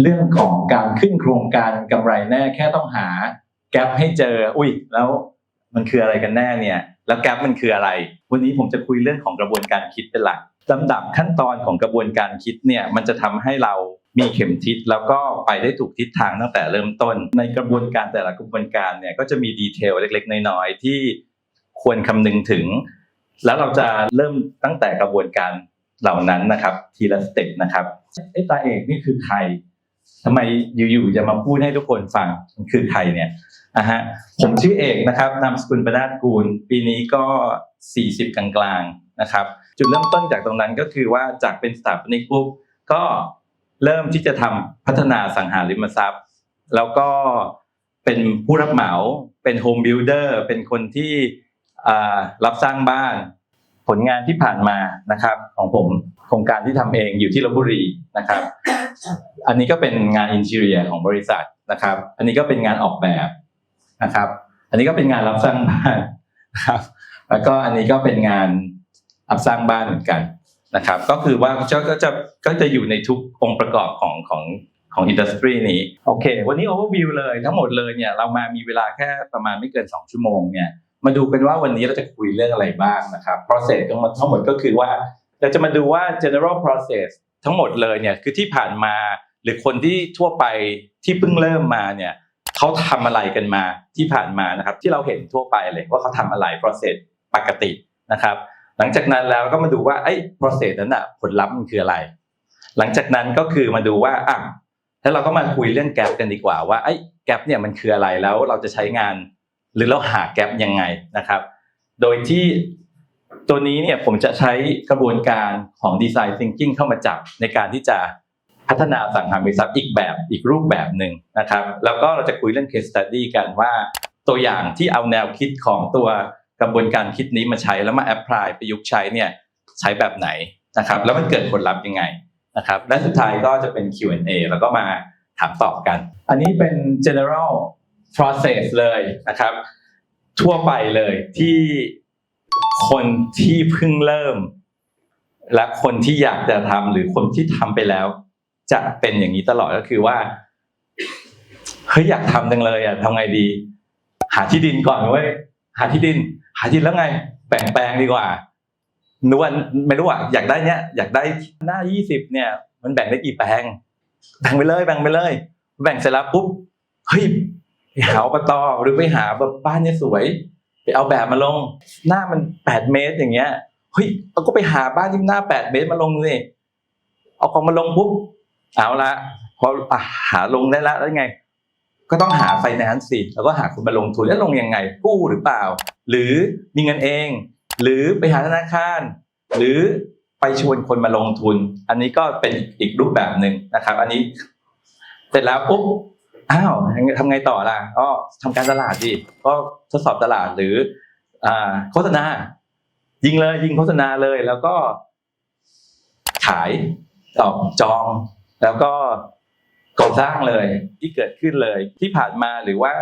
เรื่องของการขึ้นโครงการกำไรแน่แค่ต้องหาแกลบให้เจอ อุ้ย แล้วมันคืออะไรกันแน่เนี่ย แล้วแกลบมันคืออะไร วันนี้ผมจะคุยเรื่องของกระบวนการคิดเป็นหลักลำดับขั้นตอนของกระบวนการคิดเนี่ยมันจะทำให้เรามีเข็มทิศแล้วก็ไปได้ถูกทิศทางตั้งแต่เริ่มต้น ในกระบวนการแต่ละกระบวนการเนี่ยก็จะมีดีเทลเล็ก ๆ น้อยๆที่ควรคำนึงถึง แล้วเราจะเริ่มตั้งแต่กระบวนการเหล่านั้นนะครับ ทีละสเต็ปนะครับไอ้ตาเอกนี่คือใคร ทำไมอยู่ๆจะมาพูดให้ทุกคนฟังคือใครเนี่ยอะฮะผมชื่อเอกนะครับนามสกุลประนาถกูล ปีนี้ก็ 40 กลางๆนะครับจุดเริ่มต้นจากตรงนั้นก็คือว่าจากเป็นสถาปนิกปุ๊บก็เริ่มที่จะทำพัฒนาสังหาริมทรัพย์ แล้วก็เป็นผู้รับเหมาเป็นโฮมบิลเออร์เป็นคนที่รับสร้างบ้าน ผลงานที่ผ่านมานะครับของผมโครงการที่ทำเองอยู่ที่ลบบุรีนะครับ อันนี้ก็เป็นงานอินทีเรียของบริษัทนะครับ อันนี้ก็เป็นงานออกแบบนะครับ อันนี้ก็เป็นงานรับสร้างบ้านนะครับ แล้วก็อันนี้ก็เป็นงานรับสร้างบ้านเหมือนกันนะครับ ก็คือว่าก็ก็จะก็จะอยู่ในทุกองค์ประกอบของของของอินดัสทรีนี้โอเค วันนี้ overview เลยทั้งหมดเลยเนี่ยเรามามีเวลาแค่ประมาณไม่เกิน 2 ชั่วโมงเนี่ยมาดูกันว่าวันนี้เราจะคุยเรื่องอะไรบ้างนะครับ process ทั้งหมดทั้งหมดก็คือว่าเราจะมาดูว่า general process ทั้งหมดเลยเนี่ยคือที่ผ่านมาหรือคนที่ทั่วไปที่เพิ่งเริ่มมาเนี่ยเขาทำอะไรกันมาที่ผ่านมานะครับที่เราเห็นทั่วไปเลยว่าเขาทำอะไร process ปกตินะครับ หลังจากนั้นแล้วก็มาดูว่าไอ้ process นั้นอะผลลัพธ์มันคืออะไร หลังจากนั้นก็คือมาดูว่าอะแล้วเราก็มาคุยเรื่องแกลบกันดีกว่าว่าไอ้แกลบเนี่ยมันคืออะไรแล้วเราจะใช้งาน หรือเราหาแกลบยังไงนะครับ โดยที่ ตัวนี้เนี่ยผมจะใช้กระบวนการของ Design Thinking เข้ามาจับในการที่จะพัฒนาสังหาริมทรัพย์อีกแบบอีกรูปแบบหนึ่งนะครับ แล้วก็เราจะคุยเรื่อง case study กันว่า ตัวอย่างที่เอาแนวคิดของตัวกระบวนการคิดนี้มาใช้แล้วมา apply ประยุกต์ใช้เนี่ยใช้แบบไหนนะครับ แล้วมันเกิดผลลัพธ์ยังไงนะครับ และสุดท้ายก็จะเป็น Q&A แล้วก็มาถามตอบกัน อันนี้เป็น general process เลยนะครับ ทั่วไปเลยที่ คนที่เพิ่งเริ่ม และคนที่อยากจะทำหรือคนที่ทำไปแล้ว จะเป็นอย่างนี้ตลอดก็คือว่าเฮ้ยอยากทำจังเลยอะทำไงดี หาที่ดินก่อนเว้ยหาที่ดิน หาที่ดินแล้วไงแบ่งแปลงดีกว่านึกว่าไม่รู้อะอยากได้เนี้ยอยากได้หน้ายี่สิบเนี่ย มันแบ่งได้กี่แปลง แบ่งไปเลย แบ่งไปเลย แบ่งเสร็จแล้วปุ๊บเฮ้ยหาอบตหรือไปหาแบบบ้านเนี่ยสวย ไปเอาแบบมาลง หน้ามันแปดเมตรอย่างเงี้ยเฮ้ยเราก็ไปหาบ้านที่หน้าแปดเมตรมาลงเลยเอาของมาลงปุ๊บเอาละพอหาลงได้ล้วแล้วไง ก็ต้องหาไฟแนนซ์สิแล้วก็หาคนมาลงทุนแล้วลงยังไงกู้หรือเปล่า หรือมีเงินเอง หรือไปหาธนาคาร หรือไปชวนคนมาลงทุน อันนี้ก็เป็นอีกรูปแบบหนึ่งนะครับ อันนี้ เสร็จแล้วปุ๊บ อ้าวทำไงต่อล่ะก็ทำการตลาดดิก็ทดสอบตลาดหรือโฆษณา ยิงเลยยิงโฆษณาเลยแล้วก็ ขายตอบจอง แล้วก็ก่อสร้างเลยที่เกิดขึ้นเลยที่ผ่านมาหรือว่า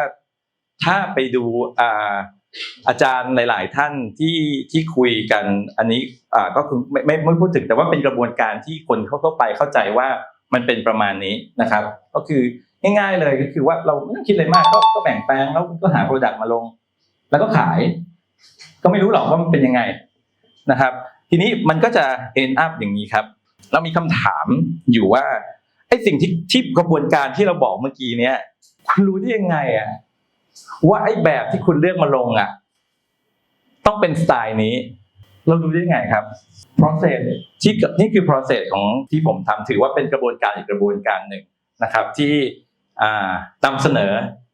ถ้าไปดูอาอาจารย์หลาย ๆ ท่านที่ที่คุยกัน อันนี้ก็คือไม่ไม่ไม่พูดถึงแต่ว่าเป็นกระบวนการที่คนเขาเข้าไปเข้าใจว่ามันเป็นประมาณนี้นะครับ ก็คือ ง่ายๆเลยก็คือว่าเราไม่ต้องคิดอะไรมากก็ก็แบ่งแปลงแล้วก็หาโปรดักต์มาลง แล้วก็ขาย ก็ไม่รู้หรอกว่ามันเป็นยังไงนะครับ ทีนี้มันก็จะ end up อย่างนี้ครับ เรามีคำถามอยู่ว่าไอ้สิ่งที่ที่กระบวนการที่เราบอกเมื่อกี้เนี้ยคุณรู้ได้ยังไงอะว่าไอ้แบบที่คุณเลือกมาลงอะต้องเป็นสไตล์นี้ เรารู้ได้ยังไงครับ process ที่นี่คือ process ของที่ผมทำถือว่าเป็นกระบวนการอีกกระบวนการหนึ่งนะครับ ที่ นำเสนอ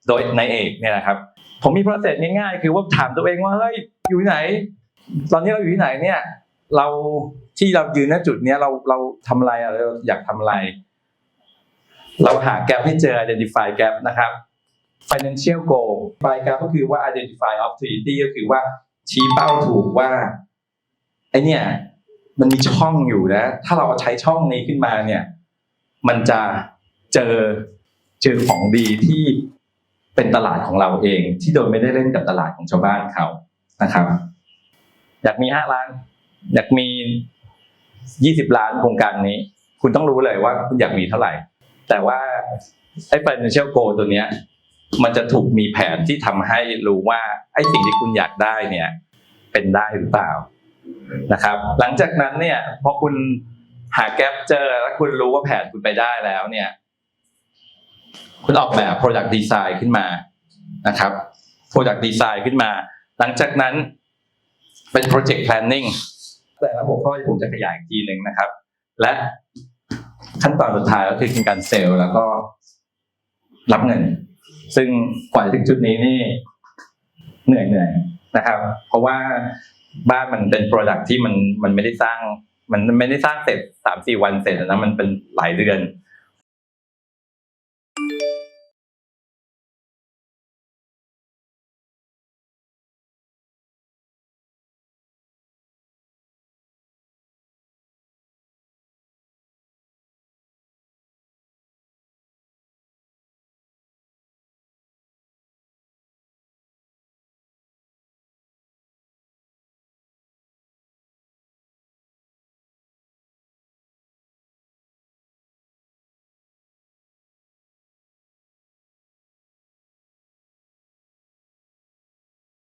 โดยในเอกเนี่ยนะครับ ผมมี process ง่ายๆ คือว่าถามตัวเองว่าเฮ้ยอยู่ที่ไหน ตอนนี้เราอยู่ที่ไหนเนี่ยเราที่เรายืนณจุดเนี้ยเราเราทำอะไรเราอยากทำอะไร เราหาแกลบให้เจอ identify gap นะครับ financial goal find gap ก็คือว่า identify opportunity ก็คือว่าชี้เป้าถูกว่าไอเนี่ยมันมีช่องอยู่นะ ถ้าเราใช้ช่องนี้ขึ้นมาเนี่ย มันจะเจอ เจอของดีที่เป็นตลาดของเราเอง ที่โดยไม่ได้เล่นกับตลาดของชาวบ้านเขานะครับ อยากมีห้าล้าน อยากมียี่สิบล้านโครงการนี้ คุณต้องรู้เลยว่าคุณอยากมีเท่าไหร่ แต่ว่าไอ้ financial goal ตัวเนี้ย มันจะถูกมีแผนที่ทำให้รู้ว่าไอ้สิ่งที่คุณอยากได้เนี่ย เป็นได้หรือเปล่านะครับ หลังจากนั้นเนี่ยพอคุณหาแกลบเจอแล้วคุณรู้ว่าแผนคุณไปได้แล้วเนี่ย คุณออกแบบ product design ขึ้นมานะครับ product design ขึ้นมา หลังจากนั้นเป็น project planning แต่ละหัวข้อผมจะขยายอีกทีหนึ่งนะครับ และขั้นตอนสุดท้ายก็คือการเซลล์แล้วก็รับเงิน ซึ่งกว่าจะถึงจุดนี้นี่เหนื่อยเหนื่อยนะครับ เพราะว่าบ้านมันเป็นโปรดักที่มันมันไม่ได้สร้าง มันไม่ได้สร้างเสร็จสามสี่วันเสร็จนะมันเป็นหลายเดือน